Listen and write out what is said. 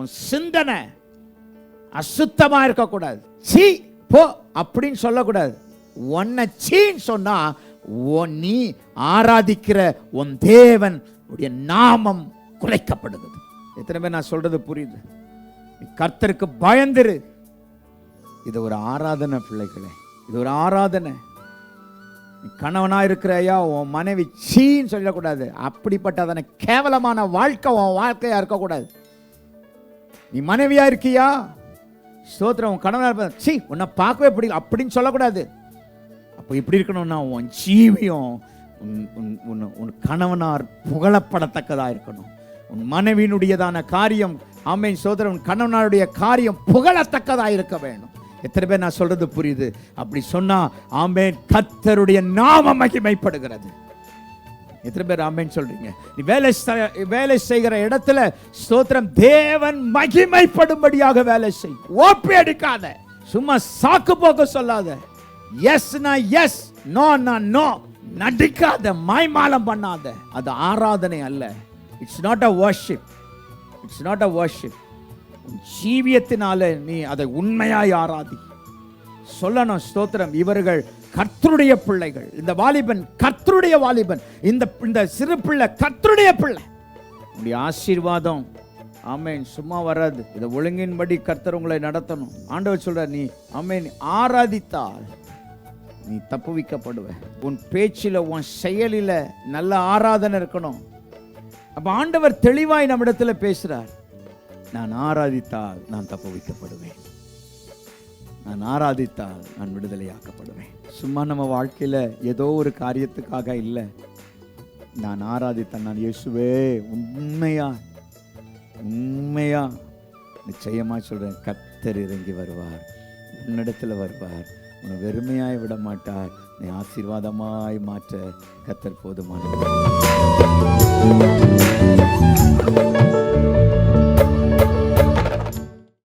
உன் சிந்தனை அசுத்தமாக இருக்கக்கூடாது. சீ போ அப்படின்னு சொல்லக்கூடாது. உன்னை சீன்னு சொன்னால் ஓ நீ ஆராதிக்கிற உன் தேவன் உடைய நாமம் குலைக்கப்படுகிறது. எத்தனை பேர் நான் சொல்கிறது புரியுது? கர்த்தருக்கு பயந்துரு. இது ஒரு ஆராதனை பிள்ளைகளே. இது ஒரு ஆராதனை. கணவனாக இருக்கிற ஐயா உன் மனைவி சீன்னு சொல்லக்கூடாது. அப்படிப்பட்டதான கேவலமான வாழ்க்கை உன் வாழ்க்கையாக இருக்கக்கூடாது. நீ மனைவியா இருக்கியா? ஸ்தோத்திரம் உன் கணவனா இருப்ப சீ உன்னை பார்க்கவே பிடிக்கும் அப்படின்னு சொல்லக்கூடாது. அப்போ இப்படி இருக்கணும்னா உன் ஜீவியம் உன் உன் உன் உன் கணவனார் புகழப்படத்தக்கதாக இருக்கணும். உன் மனைவியினுடையதான காரியம் ஆமை சோதரன் உன் கணவனாருடைய காரியம் புகழத்தக்கதாக இருக்க வேணும் எத்தனை பேர் நான் சொல்றது புரியுது? அப்படி சொன்னா ஆமேன் கத்தருடைய நாம மகிமைப்படுகிறது. எத்தனை பேர் ஆமேன்னு சொல்றீங்க? நீ வேலை வேலை செய்கிற இடத்துல ஸ்தோத்திரம் தேவன் மகிமைப்படும்படியாக வேலை செய். ஓப்பி எடுக்காத சும்மா சாக்கு போக்க சொல்லாத. எஸ் எஸ் நோ நோ நடிக்காத மாய்மாலம் பண்ணாத. அது ஆராதனை அல்ல. It's not a worship it's not a worship ஜீவியத்தினால நீ அதை உண்மையாய் ஆராதி. சொல்லணும் ஸ்தோத்திரம். இவர்கள் கர்த்தருடைய பிள்ளைகள். இந்த வாலிபன் கர்த்தருடைய வாலிபன். இந்த இந்த சிறு பிள்ளை கர்த்தருடைய பிள்ளை. உடைய ஆசீர்வாதம். ஆமேன். சும்மா வராது. இதை ஒழுங்கின்படி கர்த்தர் உங்களை நடத்தணும். ஆண்டவர் சொல்ற நீ ஆமேன் ஆராதித்தால் நீ தப்பு தப்புவிக்கப்படுவ உன் பேச்சில் உன் செயலில் நல்ல ஆராதனை இருக்கணும். அப்ப ஆண்டவர் தெளிவாய் நம்மிடத்தில் பேசுகிறார் நான் ஆராதித்தால் நான் தப்பு வைக்கப்படுவேன். நான் ஆராதித்தால் நான் விடுதலையாக்கப்படுவேன். சும்மா நம்ம வாழ்க்கையில ஏதோ ஒரு காரியத்துக்காக இல்லை. நான் ஆராதித்தேன் நான் இயேசுவே உண்மையா? உண்மையா? நிச்சயமா சொல்றேன் கத்தர் இறங்கி வருவார் உன்னிடத்துல வருவார் உன்னை வெறுமையாய் விட மாட்டார் நீ ஆசீர்வாதமாய் மாற்ற கத்தர் போதுமானது